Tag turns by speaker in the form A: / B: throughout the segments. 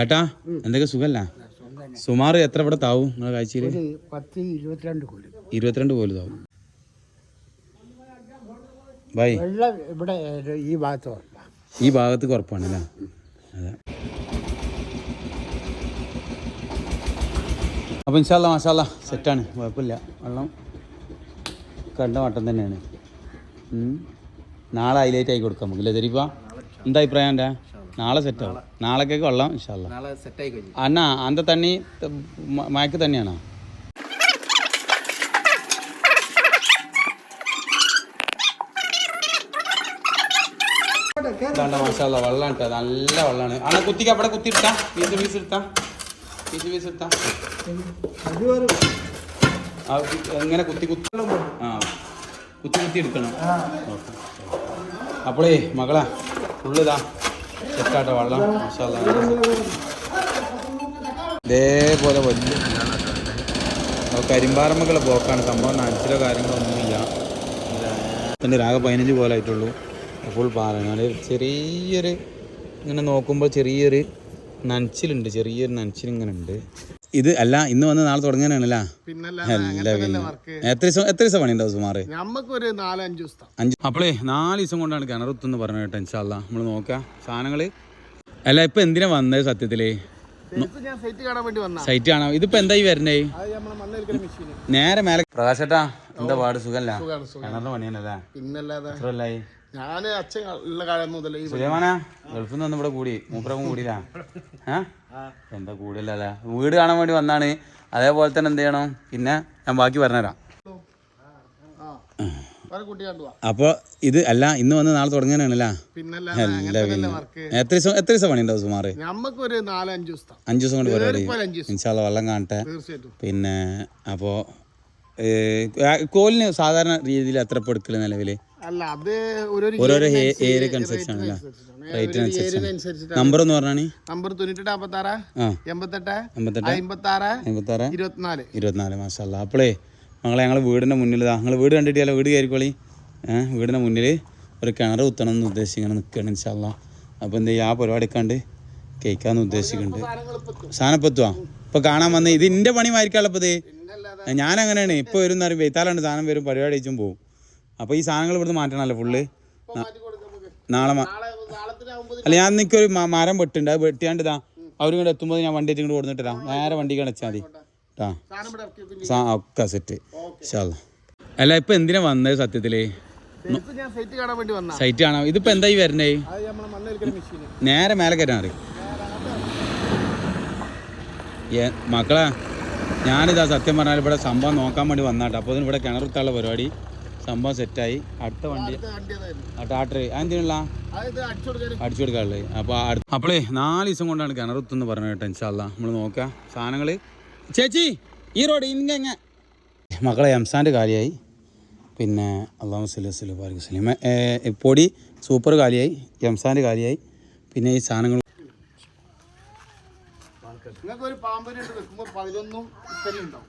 A: ഏട്ടാ എന്തൊക്കെ സുഖല്ല? സുമാർ എത്ര ഇവിടെ താവും നിങ്ങളെ കാഴ്ചയിൽ
B: ഇരുപത്തിരണ്ട്
A: പോലും താവും. ബൈ.
B: ഇവിടെ ഈ ഭാഗത്ത്
A: ഈ ഭാഗത്ത് കുറപ്പാണ് അല്ലേ? അതെ. അപ്പോൾ ഇൻഷാല്ല മാഷാല്ല സെറ്റാണ് കുഴപ്പമില്ല. വെള്ളം കണ്ട വട്ടം തന്നെയാണ്. നാളെ ഹൈലൈറ്റ് ആയി കൊടുക്കാം നമുക്ക് ഇല്ലേ എന്താ അഭിപ്രായം എന്റെ? നാളെ സെറ്റാവും നാളേക്കൊക്കെ വെള്ളം ഇൻഷാല്ല
C: നാളെ സെറ്റായി കഴിഞ്ഞു.
A: അണ്ണ അന്ത തണ്ണി ത- മ- മയക്ക് തന്നെയാണോ മാഷാല്ല വെള്ളം ഇട്ടാ നല്ല വെള്ളമാണ് അണ്ണ കുത്തിക്ക് അവിടെ കുത്തിയിട്ടാ പീസ് പീസ് എടുത്താ. പീസ് പീസ് എടുത്താ. എങ്ങനെ കുത്തി കുത്തി? ആ കുത്തി കുത്തി എടുക്കണം. അപ്പോളേ മകളാ ഫുള്ളിതാ സെറ്റാട്ടോ വെള്ളം മസാല. ഇതേപോലെ വലിയ കരിമ്പാറമ്മക്കുള്ള ബ്ലോക്കാണ്. സംഭവം നനച്ചിലോ കാര്യങ്ങളൊന്നുമില്ല. എന്റെ രാഗ പതിനഞ്ച് പോലെ ആയിട്ടുള്ളൂ. ഫുൾ പാറയാണ്. ചെറിയൊരു ഇങ്ങനെ നോക്കുമ്പോൾ ചെറിയൊരു നനച്ചിലുണ്ട്. ചെറിയൊരു നനച്ചിലിങ്ങനെ ഉണ്ട്. ഇത് അല്ല ഇന്ന് വന്ന് നാളെ തുടങ്ങാനാണല്ല? എത്ര ദിവസം എത്ര ദിവസം പണിയുണ്ടാവും സുമാറ്
C: നമുക്കൊരു നാലഞ്ച് ദിവസം
A: അഞ്ച് അപ്പോളേ നാല് ദിവസം കൊണ്ടാണ് കിണറുത്തെന്ന് പറഞ്ഞു കേട്ടോ ഇൻഷാല്ല നമ്മൾ നോക്കാം. സാധനങ്ങൾ അല്ല ഇപ്പൊ എന്തിനാ വന്നത്
C: സത്യത്തിൽ? സൈറ്റ്
A: കാണാം ഇതിപ്പോ വരണേ
C: നമ്മളെ മണ്ണെടുക്കുന്ന മെഷീൻ
A: നേരെ മേലെ പ്രകാശേട്ടാ എന്താ പാട്? സുഖല്ല? പണിയാനല്ലേ
C: പിന്നല്ലാതെ
A: എത്ര കൊല്ലായി?
C: ഞാൻ അച്ഛൻ ഉള്ള കാലം മുതൽ ഈ
A: സുലൈമാന ഗൾഫിൽ നിന്ന് ഇവിടെ കൂടി മൂപ്പരപ്പം കൂടിയില്ല. ഏ? എന്താ കൂടുതലല്ല? വീട് കാണാൻ വേണ്ടി വന്നാണ്. അതേപോലെ തന്നെ എന്ത് ചെയ്യണം? പിന്നെ ഞാൻ ബാക്കി പറഞ്ഞുതരാം. അപ്പോൾ ഇത് അല്ല ഇന്ന് വന്ന് നാളെ തുടങ്ങാനാണല്ലേ അല്ല? പിന്നെ എത്ര ദിവസം എത്ര ദിവസം പണിയുണ്ടാവും സുമാറ്? അഞ്ച് ദിവസം കൊണ്ട് പരിപാടി. ഇൻഷാല്ല വെള്ളം കാണട്ടെ. പിന്നെ അപ്പോൾ കോലിന് സാധാരണ രീതിയിൽ എത്ര പൊടുക്കൽ എടുക്കൽ നിലവിൽ
C: അല്ല അത് ഓരോരോ
A: മകളെ ഏരിയക്ക് അനുസരിച്ചാണല്ലേ റേറ്റിനനുസരിച്ചാണ്
C: അനുസരിച്ചിട്ട്
A: നമ്പർ എന്ന് പറഞ്ഞാണി?
C: നമ്പർ തൊണ്ണൂറ്റെട്ട് അമ്പത്താറ്?
A: ആ.
C: എൺപത്തെട്ട്?
A: അമ്പത്തെട്ട്
C: അമ്പത്താറ്
A: അമ്പത്താറ്
C: ഇരുപത്തിനാല്.
A: ഇരുപത്തിനാല് മാസമല്ല അപ്പോളേ ഞങ്ങളെ ഞങ്ങൾ വീടിന്റെ മുന്നിൽ ഇതാ നിങ്ങൾ വീട് കണ്ടിട്ടില്ല വീട് കയറിക്കോളി. ഏഹ് വീടിന്റെ മുന്നിൽ ഒരു കിണർ കുത്തണം എന്ന് ഉദ്ദേശിക്കണം നിൽക്കണം ഇൻഷാല്ല. അപ്പോൾ എന്ത് ചെയ്യുക ആ പരിപാടി കണ്ട് കേൾക്കാമെന്ന് ഉദ്ദേശിക്കുന്നുണ്ട്. സാധനപ്പെത്തുവാ ഇപ്പൊ ഇപ്പോൾ കാണാൻ വന്നേ. ഇത് എന്റെ പണി ഇത്? ഞാൻ അങ്ങനെയാണ് ഇപ്പോൾ വരും എന്നറിയും വെയ്ത്താലുണ്ട് സാധനം വരും പരിപാടി അയച്ചും പോകും അപ്പോൾ ഈ സാധനങ്ങൾ ഇവിടുന്ന് മാറ്റണമല്ലോ ഫുള്ള് നാളെ അല്ല ഞാൻ നിൽക്കൊരു മരം വെട്ടുണ്ട്. അത് വെട്ടിയാണ്ട് ഇതാ അവരും ഇങ്ങോട്ട് എത്തുമ്പോൾ ഞാൻ വണ്ടി ഇങ്ങോട്ട് കൊടുത്തിട്ടാ നേരെ വണ്ടി കണച്ചാൽ മതി. കേട്ടാ ഒക്കെ സെറ്റ് അല്ല ഇപ്പൊ എന്തിനാ വന്നത് സത്യത്തിൽ
C: സൈറ്റ്
A: കാണാം. ഇതിപ്പോ എന്തായി വരണേ?
C: അത് നമ്മളെ മണ്ണെടുക്കുന്ന മെഷീൻ
A: നേരെ മേലെ കയറ്റാൻ അറിയും മക്കളാ മക്കളെ ഞാനിതാ സത്യം പറഞ്ഞാൽ ഇവിടെ സംഭവം നോക്കാൻ വേണ്ടി വന്നാട്ടോ. അപ്പോൾ ഇവിടെ കിണറുത്താനുള്ള പരിപാടി. സംഭവം സെറ്റായി. അടുത്ത വണ്ടി.
C: ടാട്ടറി അതെന്തിനുള്ള അടിച്ചു
A: കൊടുക്കാറുള്ളത് കൊടുക്കാനുള്ളത്. അപ്പോൾ അപ്പോളേ നാല് ദിവസം കൊണ്ടാണ് കിണറുത്തെന്ന് പറഞ്ഞു കേട്ടോ ഇൻഷാല്ല നമ്മൾ നോക്കാം. സാധനങ്ങൾ ചേച്ചി ഈ റോഡ് ഇങ്ങനെ മക്കളെ എംസാന്റെ കാര്യമായി പിന്നെ അള്ളാഹു വസ്ലു വസ്ലീം പൊടി സൂപ്പർ കാലിയായി. എംസാന്റെ കാലിയായി. പിന്നെ ഈ സാധനങ്ങൾ
C: നിങ്ങൾക്ക് ഒരു പാമ്പിനെ വെക്കുമ്പോൾ പതിനൊന്നും ഉണ്ടാവും.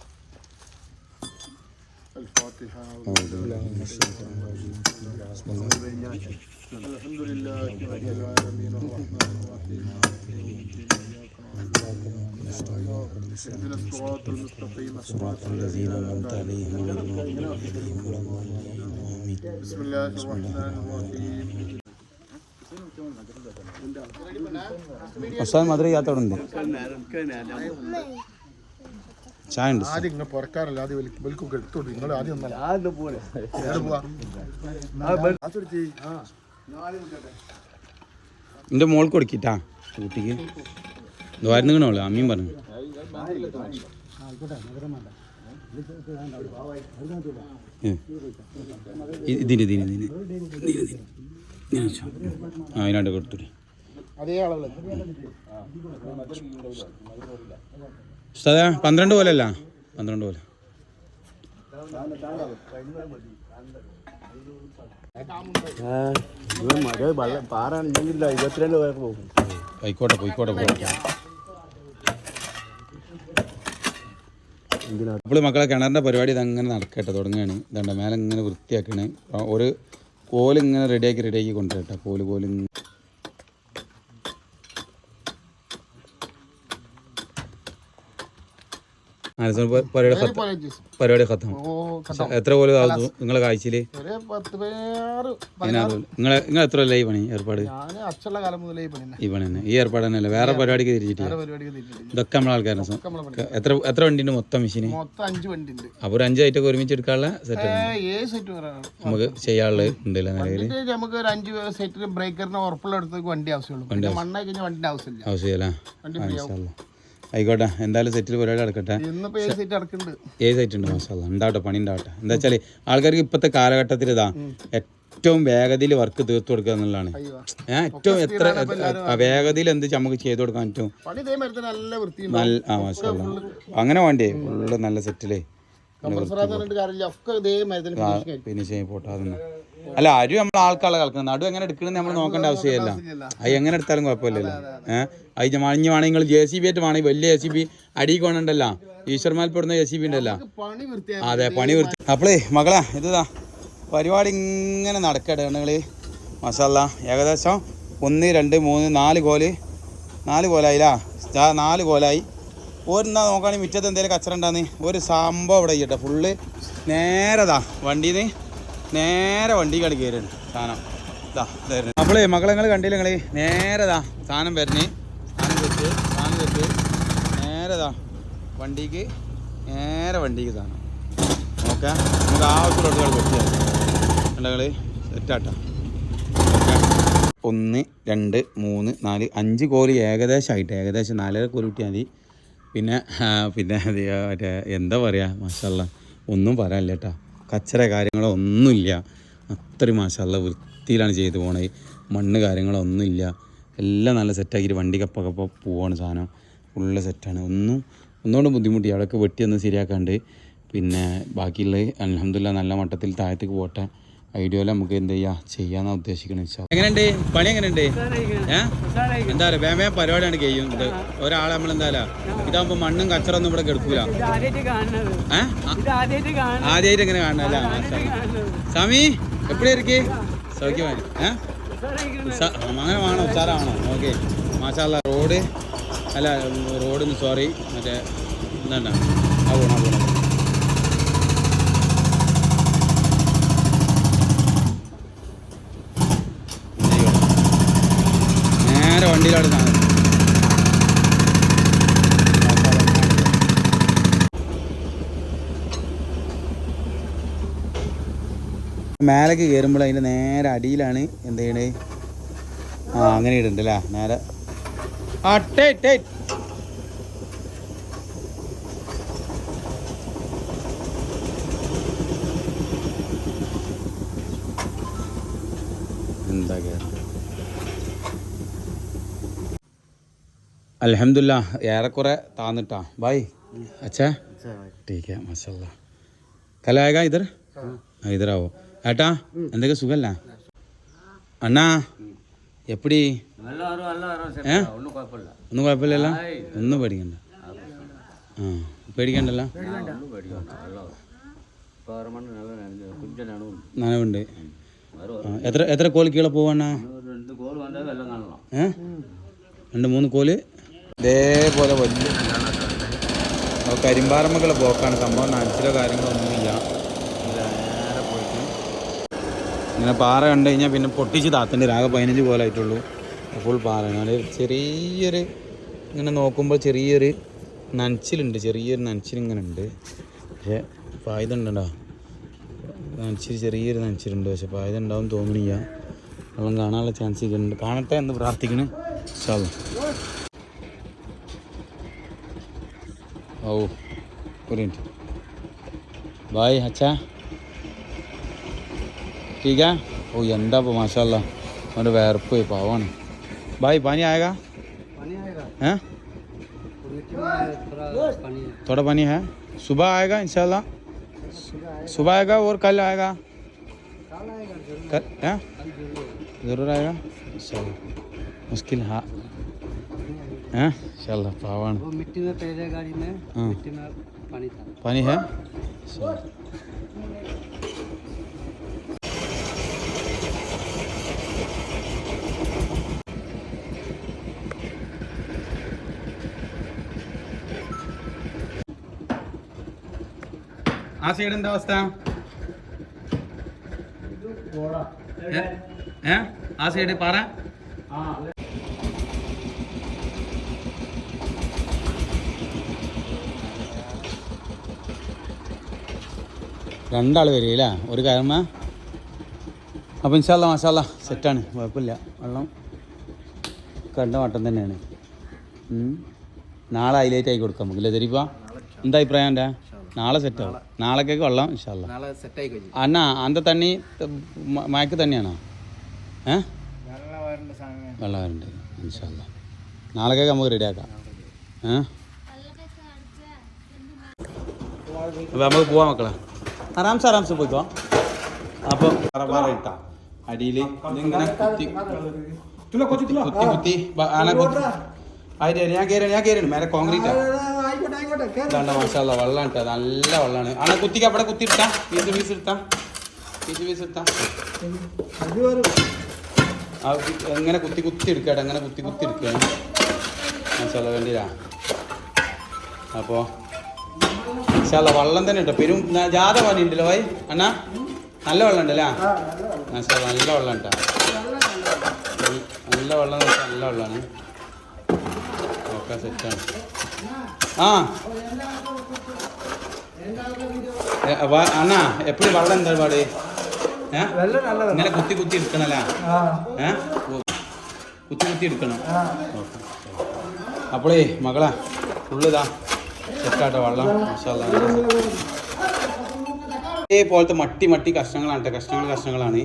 C: الفاتحة الحمد لله رب العالمين الرحمن الرحيم صراط
A: الذين أنعمت عليهم غير المغضوب
C: بسم الله الرحمن الرحيم
A: أستاذ ما أدري يا ترندي ചായ ഉണ്ട്.
C: ആദ്യം ഇങ്ങനെ പുറക്കാറില്ല ആദ്യം വലിക്കും എടുത്തോട്ട് നിങ്ങൾ ആദ്യം
A: എന്റെ മോൾക്ക് കൊടുക്കിട്ടാ കുട്ടിക്ക്. ദ്വാരുന്നോ അമ്മയും പറഞ്ഞു. ഇതിന് ഇതിന് ഇതിന്. അതിനാണ്ട് കൊടുത്തു
C: അതേ അളവിൽ
A: ഉസ്താദേ പന്ത്രണ്ട് പോലെ അല്ല പന്ത്രണ്ട് പോലെ. പോയിക്കോട്ടെ പോയിക്കോട്ടെ പോയിക്കോട്ടെ. അപ്പോൾ മക്കളെ കിണറിന്റെ പരിപാടി ഇതങ്ങനെ നടക്കട്ടെ തുടങ്ങുകയാണ് ഇതുണ്ട് മേലെ ഇങ്ങനെ വൃത്തിയാക്കണേ. ഒരു കോലിങ്ങനെ റെഡിയാക്കി റെഡിയാക്കി കൊണ്ടുവരട്ടെ. കോൽ കോൽ ഇങ്ങനെ. ആ, സോ പ- പരിപാടി പരിപാടി ഖത്തം എത്ര പോലെ ആവുന്നു നിങ്ങളെ കാഴ്ചയിൽ നിങ്ങളെ നിങ്ങൾ എത്ര അല്ലേ ഈ പണി ഏർപ്പാട്?
C: ഈ പണി തന്നെ.
A: ഈ ഏർപ്പാട് തന്നെ. അല്ലേ വേറെ പരിപാടിക്ക് തിരിച്ചിട്ടില്ല? ഇതൊക്കെ നമ്മളെ ആൾക്കാരെ എത്ര എത്ര വണ്ടിയുണ്ട് മൊത്തം മെഷീന് അപ്പൊ ഒരു അഞ്ച് ഐറ്റൊക്കെ ഒരുമിച്ച് എടുക്കാനുള്ള സെറ്റ് നമുക്ക് ചെയ്യാനുള്ള ഉണ്ടല്ലോ നിലവിൽ
C: നമുക്ക് ഒരു അഞ്ച് സെറ്റ് ബ്രേക്കറിന് ഉറപ്പുള്ള അടുത്തേക്ക് വണ്ടി ആവശ്യമുള്ളൂ. വണ്ടി ആവശ്യമില്ല.
A: ആവശ്യമില്ല. ആയിക്കോട്ടെ. എന്തായാലും സെറ്റിൽ പരിപാടി നടക്കട്ടെ.
C: ഇറക്കുന്നുണ്ട്
A: ഏത് സൈറ്റ് ഉണ്ട്? മാഷാല്ല ഉണ്ടാവട്ടെ പണി ഉണ്ടാവട്ടെ. എന്താ വെച്ചാൽ ആൾക്കാർക്ക് ഇപ്പോഴത്തെ കാലഘട്ടത്തിൽ ഇതാ ഏറ്റവും വേഗതയിൽ വർക്ക് തീർത്തു കൊടുക്കുക എന്നുള്ളതാണ്. ഏഹ് ഏറ്റവും എത്ര വേഗതയിൽ എന്ത് നമുക്ക് ചെയ്ത് കൊടുക്കാൻ പറ്റും?
C: നല്ല
A: ആ മാഷാല്ല അങ്ങനെ വേണ്ടേ? ഫുള്ള് നല്ല സെറ്റിലേ
C: ഫിനിഷ് പറഞ്ഞിട്ട് കാര്യമില്ല.
A: അല്ല അരി നമ്മൾ ആൾക്കാളെ കളക്കുന്നത് നടു എങ്ങനെ എടുക്കണമെന്ന് നമ്മൾ നോക്കേണ്ട ആവശ്യമില്ല. അത് എങ്ങനെ എടുത്താലും കുഴപ്പമില്ലല്ലോ. ഏഹ് അത് മഞ്ഞ് വേണമെങ്കിൽ നിങ്ങൾ ജെ സി ബി ആയിട്ട് വേണമെങ്കിൽ വലിയ ജെ സി ബി അടി കൊണ്ടല്ല. ഈശ്വർമാൽപ്പെടുന്ന ജെ സി ബി ഉണ്ടല്ലോ അതെ പണി വൃത്തി അപ്പളേ മകളാ ഇതാ പരിപാടി ഇങ്ങനെ നടക്കട്ടെ നിങ്ങൾ മസാല ഏകദേശം ഒന്ന് രണ്ട് മൂന്ന് നാല് കോൽ. നാല് കോലായില്ലാ നാല് കോലായി. ഓരെന്താ നോക്കുകയാണെങ്കിൽ മുറ്റത്ത് എന്തെങ്കിലും കച്ചറ ഉണ്ടാന്ന്. ഒരു സംഭവം ഇവിടെ ചെയ്യട്ടെ ഫുള്ള് നേരതാ വണ്ടിയിൽ നിന്ന് നേരെ വണ്ടി കളി കയറുന്നു സാധനം ഇതാ നമ്മളെ മകളെ നിങ്ങൾ കണ്ടില്ല നിങ്ങൾ നേരെതാ സാധനം വരണേ സാധനം വെച്ച് സാധനം വെച്ച് നേരെതാ വണ്ടിക്ക് നേരെ വണ്ടിക്ക് സാധനം. ഓക്കെ? നമുക്ക് ആവശ്യമുള്ള കണ്ടകൾ സെറ്റാട്ടാ ഒന്ന് രണ്ട് മൂന്ന് നാല് അഞ്ച് കോലി ഏകദേശമായിട്ട്. ഏകദേശം നാലര കോലി കിട്ടിയാൽ മതി. പിന്നെ പിന്നെ മറ്റേ എന്താ പറയുക മാഷല്ല ഒന്നും പറയാനില്ല കേട്ടോ. കച്ചറ കാര്യങ്ങളോ ഒന്നുമില്ല. അത്രയും മാഷല്ല വൃത്തിയിലാണ് ചെയ്തു പോണത്. മണ്ണ് കാര്യങ്ങളോ ഒന്നുമില്ല. എല്ലാം നല്ല സെറ്റാക്കിയിട്ട് വണ്ടി കപ്പ പോവാണ് സാധനം. ഫുള്ള് സെറ്റാണ് ഒന്നും ഒന്നുകൊണ്ടും ബുദ്ധിമുട്ടി. അവിടെയൊക്കെ വെട്ടി ഒന്ന് ശരിയാക്കാണ്ട്. പിന്നെ ബാക്കിയുള്ളത് അലഹമില്ല നല്ല മട്ടത്തിൽ താഴത്തേക്ക് പോട്ടെ. ഐഡിയോയിൽ നമുക്ക് എന്ത് ചെയ്യാ? ചെയ്യാന്നാ ഉദ്ദേശിക്കണ എങ്ങനെയുണ്ട്? പണി എങ്ങനെയുണ്ട്? എന്താ പറയുക വേമേ പരിപാടിയാണ് ചെയ്യുന്നത്. ഒരാളെ നമ്മൾ എന്താ ഇതാകുമ്പോ മണ്ണും കച്ചറൊന്നും ഇവിടെ കെടുക്കൂല.
D: ആദ്യമായിട്ട്
A: ഇങ്ങനെ കാണണല്ല സ്വാമി എപ്പോഴും ഇരിക്കേ? സൗഖ്യമായി ഏഹ് ഉഷാ- അങ്ങനെ വേണം ഉച്ചാറാണോ ഓക്കെ. മാഷാല്ല റോഡ് അല്ല റോഡിന് സോറി മറ്റേ എന്താ ആ പോണം ആ പോണം നേരെ വണ്ടിയിലാണ് സാധനം. മേലേക്ക് കയറുമ്പോൾ അതിന്റെ നേരെ അടിയിലാണ് എന്ത് ചെയ്യണേ? ആ അങ്ങനെ ഇടുന്നുണ്ട് അല്ലേ? നേരെ ആ ടേ ടേ എന്താ കയറി അലഹമില്ല ഏറെക്കുറെ താന്നിട്ടാ. ബായ് അച്ഛാ. ടീക്ക മസല്ല കലായക ഇതർ? ഇതറാവോ ഏട്ടാ എന്തൊക്കെ സുഖല്ല? അണ്ണാ എപ്പടി? ഏ? ഒന്നും കുഴപ്പമില്ല. ഒന്നും പേടിക്കണ്ട. ആ പേടിക്കണ്ടല്ല? നനവുണ്ട്. എത്ര എത്ര കോലിക്കുള്ള കീഴെ രണ്ട് മൂന്ന് കോൽ ഇതേപോലെ വലിയ കരിമ്പാറമ്മക്കുള്ള പോക്കാണ് സംഭവം നനച്ചിലോ കാര്യങ്ങളൊന്നുമില്ല നേരെ പോയിട്ട് ഇങ്ങനെ പാറ കണ്ടു കഴിഞ്ഞാൽ പിന്നെ പൊട്ടിച്ച് താത്തന്റെ രാഗ ആകെ പോലെ ആയിട്ടുള്ളൂ. ഫുൾ പാറയാണ് ചെറിയൊരു ഇങ്ങനെ നോക്കുമ്പോൾ ചെറിയൊരു നനച്ചിലുണ്ട്. ചെറിയൊരു നനച്ചിലിങ്ങനെ ഉണ്ട്. പക്ഷേ പായതുണ്ടോ നനച്ചിൽ ചെറിയൊരു നനച്ചിലുണ്ട്. പക്ഷെ പായതുണ്ടാവും തോന്നുന്നില്ല. വെള്ളം കാണാനുള്ള ചാൻസ് ഉണ്ട് കാണട്ടെ എന്ന് പ്രാർത്ഥിക്കണേ. സാധു प्रिंट भाई अच्छा? ठीक है? वो यंदा पा माशाल्लाह मैं वैर पे पावन भाई पानी आएगा? पानी आएगा। हैं? थोड़ा पानी है। सुबह आएगा इंशाल्लाह? सुबह आएगा और कल आएगा? कल ज़रूर। आएगा? मुश्किल हाँ। हैं? इंशाल्लाह पावन
E: वो मिट्टी में पहले गाड़ी में
A: हाँ
E: मिट्टी में पानी था
A: पानी है इंशाल्लाह। ആ സൈഡ് എന്താ അവസ്ഥ ഏ? ഏ ആ സൈഡ് പാറ രണ്ടാൾ വരികയില്ല ഒരു കയമ്മ അപ്പോൾ ഇൻഷാല്ല മാഷാല്ല സെറ്റാണ് കുഴപ്പമില്ല. വെള്ളം കണ്ട വട്ടം തന്നെയാണ്. നാളെ ഹൈലൈറ്റ് ആയി കൊടുക്കാം നമുക്ക് തെരിപ്പ എന്താ അഭിപ്രായം എന്റെ? നാളെ സെറ്റാവും നാളേക്കൊക്കെ വെള്ളം ഇൻഷാല്ല അണ്ണ അന്ത തണ്ണി മയക്ക് തന്നെയാണോ ഏ? വെള്ളം വരണ്ട് ഇൻഷാല്ല നാളേക്കൊക്കെ നമുക്ക് റെഡിയാക്കാം ഏ? അപ്പോൾ നമുക്ക് പോവാം മക്കളെ. ആറാംസെ ആരാംസ് പോയിക്കോ. അപ്പോൾ ഇട്ടാ അടിയിൽ ഇതിങ്ങനെ? കുത്തി കുത്തി കുത്തി കുത്തി. ബ- ആന കുത്തി. ആയിട്ട് ഞാൻ കയറി ഞാൻ കയറിയാണ് മേലെ കോൺക്രീറ്റാ ഇതാണ്ട മാഷാല്ല വെള്ളം ഇട്ടാ. നല്ല വെള്ളമാണ് ആണെ കുത്തിക്ക് അവിടെ കുത്തി ഇട്ടാ പീസ് പീസ് എടുത്താ പീസ് പീസ് എടുത്താ ആ എങ്ങനെ കുത്തി കുത്തി എടുക്കട്ടെ എങ്ങനെ കുത്തി കുത്തി എടുക്കുകയാണ് മാഷാല്ല വേണ്ടിയില്ല. അപ്പോൾ മാഷാല്ല വെള്ളം തന്നെ ഇട്ടോ. പെരും ജാത പണി ഉണ്ടല്ലോ ഭായി. അണ്ണാ നല്ല വെള്ളം ഉണ്ടല്ലേ? മാഷാല്ല നല്ല വെള്ളം. ഉണ്ടാ നല്ല വെള്ളം നല്ല വെള്ളമാണ് ഓക്കെ സെറ്റാണ് ആ. അണ്ണാ എപ്പോഴും വെള്ളം എന്താ പാട് ഇങ്ങനെ കുത്തി കുത്തി എടുക്കണല്ലേ? കുത്തി കുത്തി എടുക്കണം. അപ്പോളേ മകളാ ഫുള്ളിതാ സെറ്റാട്ടോ വെള്ളം. ഇതേപോലത്തെ മട്ടി മട്ടി കഷ്ണങ്ങളാണ് കേട്ടോ കഷ്ണങ്ങൾ കഷ്ണങ്ങളാണ്.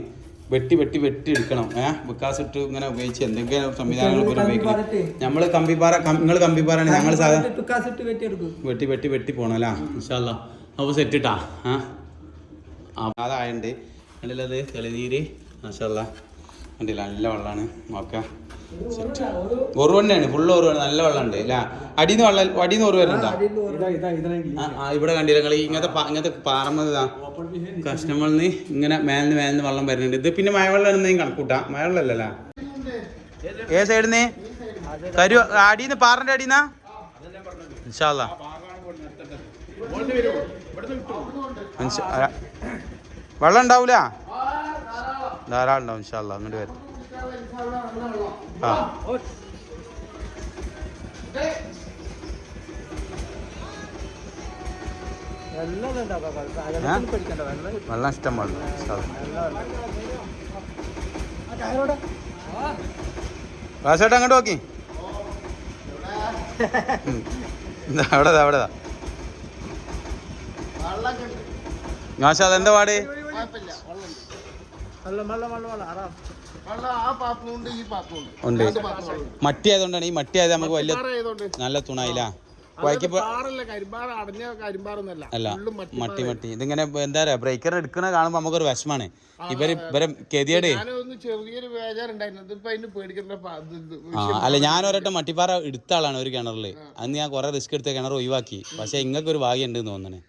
A: വെട്ടി വെട്ടി വെട്ടി എടുക്കണം. ഏഹ് വിക്കാസ് ഇട്ട് ഇങ്ങനെ ഉപയോഗിച്ച് എന്തെങ്കിലും സംവിധാനങ്ങൾ പോലും ഉപയോഗിക്കണം? നമ്മൾ കമ്പിപ്പാറ നിങ്ങൾ കമ്പിപ്പാറാണ് ഞങ്ങൾ സാധാരണ വെട്ടി വെട്ടി വെട്ടി പോണല്ലേ? ഇൻഷാല്ല അപ്പോൾ സെറ്റ് ഇട്ടാ. ആ? അതായുണ്ട്. കണ്ടില്ലത് തെളിനീര്. മാഷല്ല. കണ്ടില്ല? നല്ല വെള്ളമാണ് നോക്കാം. ഒരു തന്നെയാണ് ഫുള്ള് ഒരു നല്ല വെള്ളമുണ്ട് അല്ല അടിയിൽ നിന്ന് വെള്ളം അടിയിൽ നിന്ന് ഒരു വരുന്നുണ്ടോ ഇവിടെ കണ്ടില്ല നിങ്ങൾ ഇങ്ങനത്തെ ഇങ്ങനത്തെ പാറമതാ കസ്റ്റമറിൽ നിന്ന് ഇങ്ങനെ മേലിന് മേലിന്ന് വെള്ളം വരുന്നുണ്ട്. ഇത് പിന്നെ മഴവെള്ളം എന്തെങ്കിലും കണക്കൂട്ടാ മഴവെള്ളമല്ലല്ലോ ഏ സൈഡിൽ നിന്ന് കരു അടിയിൽ പാറന്റെ അടിയിൽ നിന്നാ ഇൻഷാല്ല വെള്ളം ഉണ്ടാവൂല? ധാരാളം ഉണ്ടാവും ഇൻഷാല്ല അങ്ങോട്ട് വരും. ആ? വെള്ളം ഇഷ്ടം പാടില്ല വാസേട്ടാ അങ്ങോട്ട് നോക്കി. അവിടെതാ അവിടെതാ അവിടെ അവിടെ. മാഷാ എന്താ പാട്
C: കുഴപ്പമില്ല വെള്ളം വെള്ളം ആ പാത്രമുണ്ട് ഈ പാത്രമുണ്ട്
A: ഉണ്ട്. മട്ടി ആയതുകൊണ്ടാണ് ഈ മട്ടി ആയത് നമുക്ക് വലിയ നല്ല തുണായില്ല അല്ല മട്ടി മട്ടി ഇതിങ്ങനെ എന്താ പറയാ ബ്രേക്കർ എടുക്കണ കാണുമ്പോ നമുക്കൊരു വിഷമാണ്. ഇവർ ഇവരെ ആ അല്ല ഞാൻ ഒരട്ടം മട്ടിപ്പാറ എടുത്ത ആളാണ് ഒരു കിണറിൽ. അന്ന് ഞാൻ കുറെ റിസ്ക് എടുത്ത കിണർ ഒഴിവാക്കി. പക്ഷെ ഇങ്ങക്കൊരു ഭാഗ്യം ഉണ്ട് തോന്നണേ.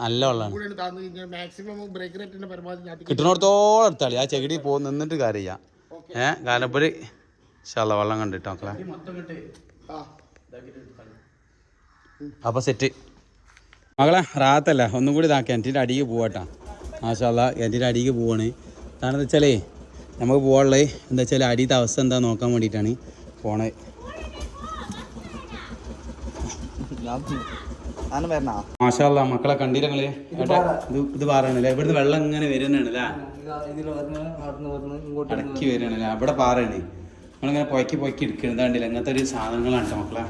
A: നല്ല വെള്ളമാണ്
C: താന്ന് മാക്സിമം ബ്രേക്ക് റേറ്റിന്റെ പരമാവധി ഞാൻ
A: കിട്ടണോടത്തോളം എടുത്താളി ആ ചെകിടി പോ നിന്നിട്ട് കാര്യ ഏ കാലപ്പൊരി ശാല വെള്ളം കണ്ടിട്ടോ മക്കളെ.
C: ആ.
A: അപ്പൊ സെറ്റ്. മകളെ റാത്തല്ല. ഒന്നും കൂടി ഇതാ കിണറ്റിന്റെ അടിക്ക് പോവാട്ടാ. മാഷാല്ല കിണറ്റിന്റെ അടിക്ക് പോവാണ്. കാരണം എന്താ വെച്ചാലേ നമുക്ക് പോകാനുള്ളത് എന്താ വെച്ചാൽ അടിയത്തെ അവസ്ഥ എന്താ നോക്കാൻ വേണ്ടിയിട്ടാണ് പോണത്. മാഷാല്ല മക്കളെ കണ്ടിരങ്ങളെ ഇത് പാറയാണല്ലേ? ഇവിടുന്ന് വെള്ളം ഇങ്ങനെ
E: വരുന്നതാണല്ലേ?
A: അടക്കി വരികയാണല്ലേ അവിടെ പാറയാണ് നമ്മളിങ്ങനെ പൊയ്ക്കി പൊയ്ക്ക് എടുക്കണതാണ്ടില്ല ഇങ്ങനത്തെ ഒരു സാധനങ്ങളാണ് മക്കളെ.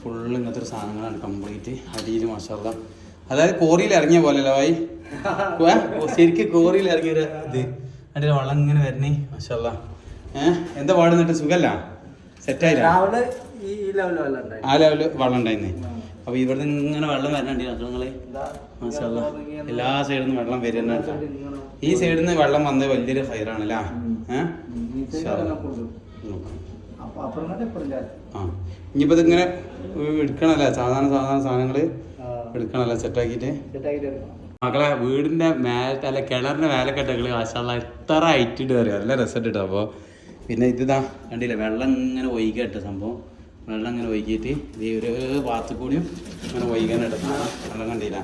A: ഫുള്ള് ഇങ്ങനത്തെ ഒരു സാധനങ്ങളാണ് കംപ്ലീറ്റ്. അടിയിൽ മാഷാല്ല അതായത് കോറിയിൽ ഇറങ്ങിയ പോലെയല്ലോ ഭായി? ശരിക്കും കോറിയിൽ ഇറങ്ങിയ ഒരു ഇത്. അതിന്റെ വെള്ളം ഇങ്ങനെ വരണേ? മാഷാല്ല ഏഹ് എന്താ പാടുന്നിട്ട് സുഖല്ല? സെറ്റായില്ല ആ ലെവൽ വെള്ളം ഉണ്ടായിരുന്നേ അപ്പൊ നിന്ന് ഇങ്ങനെ വെള്ളം വരണുണ്ട് നിങ്ങൾ മാഷാല്ലാ. എല്ലാ സൈഡിൽ നിന്ന് വെള്ളം വരുന്നുണ്ട് ഈ സൈഡിൽ നിന്ന് വെള്ളം വന്നത് വലിയൊരു ഫയറാണ് അല്ലേ ഇങ്ങനെ
E: അപ്പൊ അപ്പുറം
A: ആ. ഇനിയിപ്പോ ഇതിങ്ങനെ എടുക്കണല്ലേ? സാധാരണ സാധാരണ സാധനങ്ങൾ എടുക്കണല്ലേ? സെറ്റാക്കിയിട്ട്? മക്കളെ വീടിന്റെ മേലത്തെ അല്ല കിണറിന്റെ മേലക്കെട്ടകൾ മാഷാല്ല ഇത്ര ഹൈറ്റിട്ട് കയറി നല്ല രസമായിട്ട് ഇട്ടു അപ്പോൾ പിന്നെ ഇതാ കണ്ടില്ലേ? വെള്ളം ഇങ്ങനെ ഒഴുകട്ടെ സംഭവം. വെള്ളം ഇങ്ങനെ ഒഴുകിയിട്ട് ഈ ഒരു ഭാഗത്ത് കൂടിയും ഇങ്ങനെ ഒഴുകാനായിട്ട് വെള്ളം കണ്ടില്ല.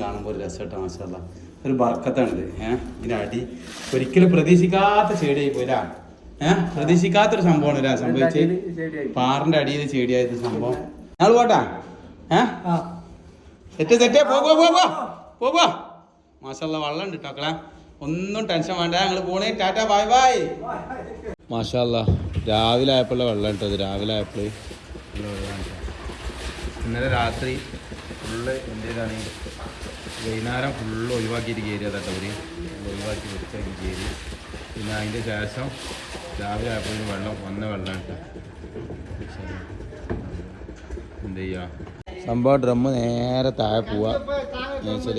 A: കാണുമ്പോൾ ഒരു രസമായിട്ട് മാഷല്ല ഒരു ബർക്കത്താണിത് ഏഹ് ഇതിന്റെ അടി ഒരിക്കലും പ്രതീക്ഷിക്കാത്ത ചെടിയായി പോയില്ല ഏഹ് പ്രതീക്ഷിക്കാത്തൊരു സംഭവമാണ് ഇല്ലേ സംഭവിച്ച് പാറിന്റെ അടിയിൽ ചെടിയായത് സംഭവം. ഞങ്ങൾ പോട്ടാ ഏഹ് സെറ്റ് സെറ്റ് പോ പോ പോ പോ പോ മാഷല്ല വെള്ളം ഉണ്ട് കേട്ടോക്കളെ ഒന്നും ടെൻഷൻ വേണ്ട ഞങ്ങൾ പോണേ. Tata bye bye. മാഷല്ല രാവിലെ ആയപ്പോഴുള്ള വെള്ളം ഇട്ടത് രാവിലെ ആയപ്പോൾ ഇന്നലെ രാത്രി ഫുള്ള് എന്തേതാണ് വൈകുന്നേരം ഫുള്ള് ഒഴിവാക്കിയിട്ട് കയറിയ കേട്ടോ ഒഴിവാക്കി വൃത്തിയാക്കി കയറി പിന്നെ അതിന്റെ ശേഷം രാവിലെ ആയപ്പോഴും വെള്ളം വന്ന വെള്ളം ഇട്ട എന്ത് ചെയ്യുക സംഭവം ഡ്രമ്മ് നേരെ താഴെ പോവാ. എന്നുവെച്ചാൽ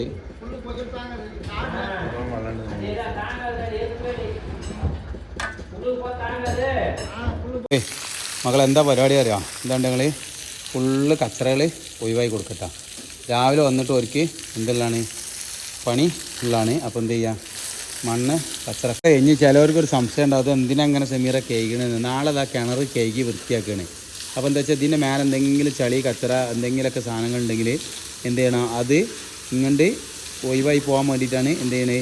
A: മകൾ മകളെന്താ പരിപാടി അറിയാം? എന്താണ്ട് ഞങ്ങൾ ഫുള്ള് കച്ചറകൾ ഒഴിവായി കൊടുക്കട്ടാ. രാവിലെ വന്നിട്ട് ഒരുക്കി എന്തെല്ലാണ്? പണി ഫുള്ളാണ് അപ്പോൾ എന്ത് ചെയ്യുക മണ്ണ് കച്ചറ. കഴിഞ്ഞ് ചിലവർക്കൊരു സംശയം ഉണ്ടാവും. അത് എന്തിനാ അങ്ങനെ സെമീറ കേൾക്കണെന്ന് നാളെ അതാ കിണർ കേക്ക് വൃത്തിയാക്കുകയാണ് അപ്പോൾ എന്താ വെച്ചാൽ ഇതിന്റെ മേലെ എന്തെങ്കിലും ചളി കച്ചറ എന്തെങ്കിലുമൊക്കെ സാധനങ്ങൾ ഉണ്ടെങ്കിൽ എന്ത് ചെയ്യണം? അത് ഇങ്ങോട്ട് ഒഴിവായി പോകാൻ വേണ്ടിയിട്ടാണ് എന്ത് ചെയ്യണേ?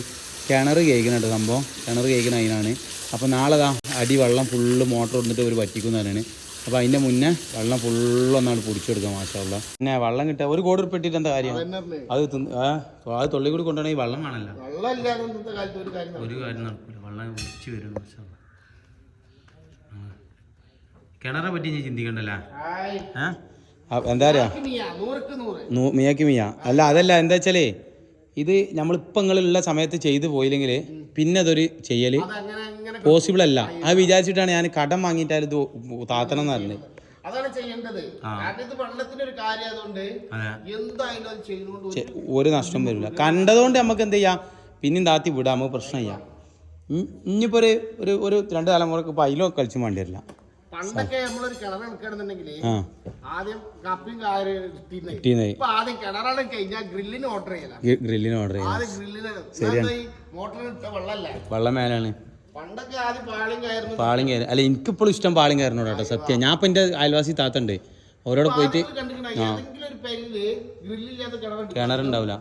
A: കിണർ കേൾക്കുന്നുണ്ട് സംഭവം. കിണർ കേൾക്കണ അതിനാണ്. അപ്പോൾ നാളെ ദാ അടി വെള്ളം ഫുള്ള് മോട്ടർ വന്നിട്ട് ഒരു പറ്റിക്കുന്നതാണ് അപ്പോൾ അതിന്റെ മുന്നേ വെള്ളം ഫുള്ള് ഒന്നാണ് പൊടിച്ചെടുക്കുക മാഷാള്ള പിന്നെ വെള്ളം കിട്ടുക ഒരു കോടി ഉറുപ്പിട്ടിട്ട് എന്താ കാര്യം? അത് അത് തൊള്ളി കൂടി കൊണ്ടുപോകണമെങ്കിൽ വെള്ളം വേണമല്ലോ.
C: ഒരു കാര്യം
A: നടക്കില്ല. വെള്ളം ഒഴിച്ച് വരും മാഷാള്ള കിണറെ പറ്റി ഞാൻ ചിന്തിക്കണ്ടല്ലോ? എന്താ പറയാ
C: മിയ നൂറുക്ക് നൂറ്.
A: നൂ- മിയാക്ക് മിയ. അല്ല അതല്ല എന്താ വെച്ചാലേ ഇത് നമ്മളിപ്പോൾ നിങ്ങളുള്ള സമയത്ത് ചെയ്തു പോയില്ലെങ്കിൽ പിന്നെ അതൊരു ചെയ്യൽ
C: അങ്ങനെ
A: പോസിബിൾ അല്ല. അത് വിചാരിച്ചിട്ടാണ് ഞാൻ കടം വാങ്ങിയിട്ടാലും ഇത് താത്തണം എന്ന് പറഞ്ഞത്.
C: അതാണ് ചെയ്യേണ്ടത്. ഇത് വെള്ളത്തിന്റെ ഒരു കാര്യം അതുകൊണ്ട് എന്തായാലും അത് ഒരു-
A: നഷ്ടം വരില്ല. കണ്ടതുകൊണ്ട് നമുക്ക് എന്ത് ചെയ്യാം? പിന്നെയും താത്തി വിടാം. നമുക്ക് പ്രശ്നം ചെയ്യാം ഇനിയിപ്പോ ഒരു ഒരു ഒരു രണ്ട് തലമുറയ്ക്ക് ഇപ്പൊ അതിലും കളിച്ചും വേണ്ടി വരില്ല.
C: പണ്ടൊക്കെ നമ്മളൊരു കിണർ എടുക്കണമെന്നുണ്ടെങ്കിൽ ആദ്യം കപ്പിയും ഇപ്പൊ ആദ്യം കിണറാണ് കഴിഞ്ഞാൽ ഗ്രില്ലിന് ഓർഡർ ചെയ്യല.
A: ഗ്രില്ലിന് ഓർഡർ ചെയ്യാം
C: ഗ്രില്ലിന്
A: വെള്ളം മേലാണ്. കയറി അല്ല എനിക്കിപ്പോഴും ഇഷ്ടം പാളിങ്ങായിരുന്നു കേട്ടോ സത്യം. ഞാൻ ഇപ്പം എന്റെ അയൽവാസി താത്തണ്ട് അവരോട് പോയിട്ട് കിണറുണ്ടാവില്ല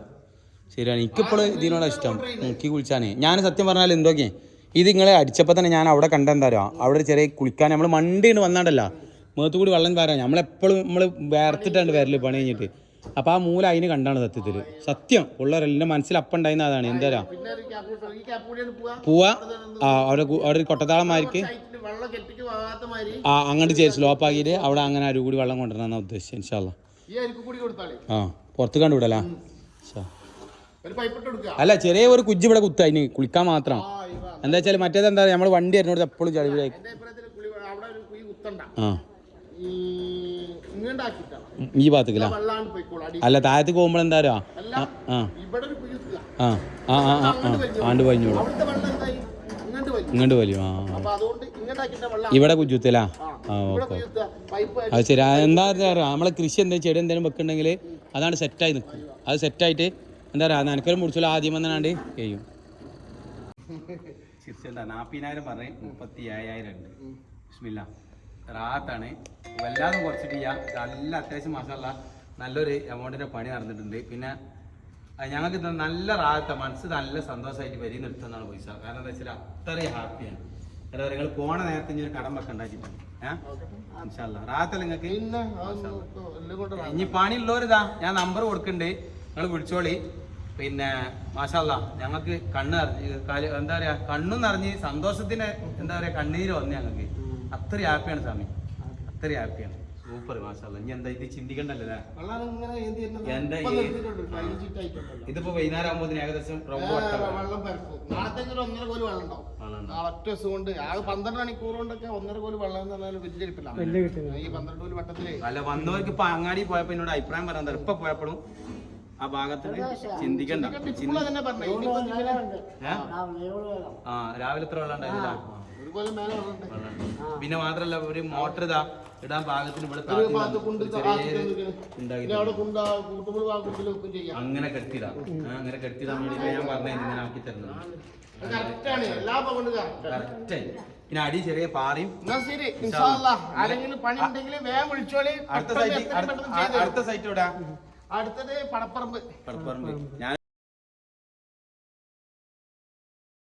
A: ശരിയാണ്. എനിക്കിപ്പോഴും ഇതിനോട് ഇഷ്ടം. എനിക്ക് കുളിച്ചാണ് ഞാൻ സത്യം പറഞ്ഞാൽ എന്തൊക്കെ ഇത് നിങ്ങളെ അടിച്ചപ്പോൾ തന്നെ ഞാൻ അവിടെ കണ്ടെന്താ അവിടെ ഒരു ചെറിയ കുളിക്കാൻ നമ്മൾ മണ്ടിയാണ് വന്നാണ്ടല്ല. മേത്തുകൂടി കൂടി വെള്ളം വരാം. നമ്മളെപ്പോഴും നമ്മൾ വേർത്തിട്ടാണ്ട് വരൽ പണി കഴിഞ്ഞിട്ട്. അപ്പോൾ ആ മൂല അതിന് കണ്ടാണ് സത്യത്തിൽ സത്യം. ഉള്ളവരെല്ലാം. മനസ്സിൽ അപ്പുണ്ടായിരുന്ന അതാണ്. എന്താ പറയാ
C: പിന്നെ ഒരു ക്യാപ്പ് ഈ ക്യാപ്പ് കൂടിയാണ് പോവാ?
A: ആ അവിടെ അവിടെ ഒരു കൊട്ടത്താളന്മാർക്ക് ആ അങ്ങോട്ട് ചേച്ചി സ്ലോപ്പ് ആക്കിയിട്ട് അവിടെ അങ്ങനെ അരു കൂടി വെള്ളം കൊണ്ടുവരണം ഉദ്ദേശിച്ചത് ഇൻഷാല്ല ആ പുറത്ത്.
C: ഒരു പൈപ്പ്
A: അല്ല ചെറിയ ഒരു കുജ്ജ് ഇവിടെ കുത്ത അതിന്. കുളിക്കാൻ മാത്രം. എന്താ വെച്ചാൽ മറ്റേത് എന്താ നമ്മൾ വണ്ടി വരുന്നോട് എപ്പോഴും ചളിവിലായി ആ.
C: ഈ
A: ഭാഗത്തേക്കില്ല? അല്ല താഴത്തേക്ക് പോകുമ്പോൾ എന്താ ആ
C: ഇവിടെ ഒരു കുഴി
A: ആ ആ ആ ആ ആ. ആണ്ട്
C: എന്തായി? ഇങ്ങോട്ട് വലിയ
A: ആ ഇവിടെ കുജുത്തലാ
C: ആ
A: ഓക്കെ അത് ശരി. എന്താ പറയുക നമ്മളെ കൃഷി എന്താ ചെടി എന്തെങ്കിലും വെക്കുന്നുണ്ടെങ്കിൽ അതാണ് സെറ്റായി നിൽക്കും അത് സെറ്റായിട്ട് എന്താ പറയുക നനക്കലും മുടിച്ചാലും ആദ്യം വന്നാണ്ട് ചെയ്യും. നാൽപ്പതിനായിരം പറഞ്ഞ് മുപ്പത്തി ഏഴായിരം ഉണ്ട് ബിസ്മില്ല. റാത്താണ് വല്ലാതെ കുറച്ചിട്ടില്ല നല്ല അത്യാവശ്യം മാസമല്ല നല്ലൊരു എമൗണ്ടിന്റെ പണി നടന്നിട്ടുണ്ട്. പിന്നെ ഞങ്ങൾക്ക് ഇത് നല്ല റാത്ത മനസ്സ് നല്ല സന്തോഷമായിട്ട് വരി നിർത്തുന്നതാണ് പൈസ കാരണം എന്താ വെച്ചാൽ അത്രയും ഹാപ്പിയാണ് എന്താ നിങ്ങൾ പോണ നേരത്തെ ഇനി ഒരു കടം വെക്കണ്ടാച്ചിട്ടുണ്ട് ഏഹ് ഇൻഷാല്ല റാത്തല്ല നിങ്ങൾക്ക്? ഇനി പണിയുള്ളവരിതാ ഞാൻ നമ്പർ കൊടുക്കുന്നുണ്ട് നിങ്ങൾ വിളിച്ചോളി. പിന്നെ മാഷാല്ല ഞങ്ങൾക്ക് കണ്ണ് നിറഞ്ഞ് എന്താ പറയാ കണ്ണും നിറഞ്ഞ് സന്തോഷത്തിന് എന്താ പറയാ കണ്ണീര് വന്നു ഞങ്ങൾക്ക്. അത്രയും ഹാപ്പിയാണ് സ്വാമി. അത്രയും ഹാപ്പിയാണ്. സൂപ്പർ മാഷാല്ല ഇനി എന്താ ഇത് ചിന്തിക്കണ്ടല്ലേ എന്താ. ഇതിപ്പോ വൈകുന്നേരം ആകുമ്പോൾ ഏകദേശം
C: ഒറ്റ കൊണ്ട് ആകെ പന്ത്രണ്ട് മണിക്കൂർ കൊണ്ടൊക്കെ ഒന്നര കോൽ വെള്ളം എന്ന് പറഞ്ഞാൽ വലിയ ഇരിപ്പില്ല ഈ പന്ത്രണ്ട് കോൽ വട്ടത്തിലേ
A: അല്ല വന്നവർക്ക് ഇപ്പൊ അങ്ങാടി പോയപ്പോ എന്നോട് അഭിപ്രായം പറയാൻ ഇപ്പൊ പോയപ്പോഴും ആ ഭാഗത്ത് ചിന്തിക്കണ്ട? ആ രാവിലെ എത്ര വെള്ളം ഉണ്ടായിരുന്നില്ല പിന്നെ മാത്രല്ല ഒരു മോട്ടർ ഇതാ. ഇടാൻ പാകത്തിന് ഇവിടെ അങ്ങനെ കെട്ടിടാ. അങ്ങനെ കെട്ടിടാൻ വേണ്ടി ഞാൻ പറഞ്ഞത് ഇങ്ങനെ ആക്കി തരുന്നത് കറക്റ്റായി പിന്നെ അടി ചെറിയ പാറയും അടുത്ത സൈറ്റ്. അടുത്ത സൈറ്റ് ഇവിടെ
C: അടുത്തത് പടപ്പറമ്പ്.
A: പടപ്പറമ്പ്. ഞാൻ